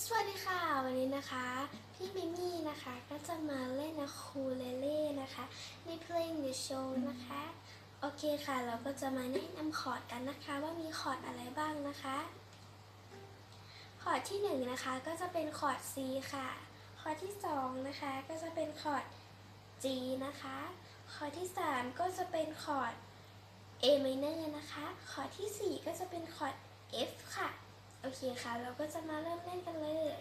สวัสดีค่ะ วันนี้นะคะ พี่มิมี่นะคะก็จะมาเล่นนะคูเลเล่นะคะ ในเพลง The Show นะคะ โอเคค่ะ เราก็จะมาแนะนำคอร์ดกันนะคะ ว่ามีคอร์ดอะไรบ้างนะคะ คอร์ดที่หนึ่งนะคะก็จะเป็นคอร์ด C ค่ะ คอร์ดที่สองนะคะก็จะเป็นคอร์ด G นะคะ คอร์ดที่สามก็จะเป็นคอร์ด A minor นะคะ คอร์ดที่สี่ก็จะเป็นคอร์ด F ค่ะ เคค่ะ เราก็จะมาเริ่มเล่นกันเลย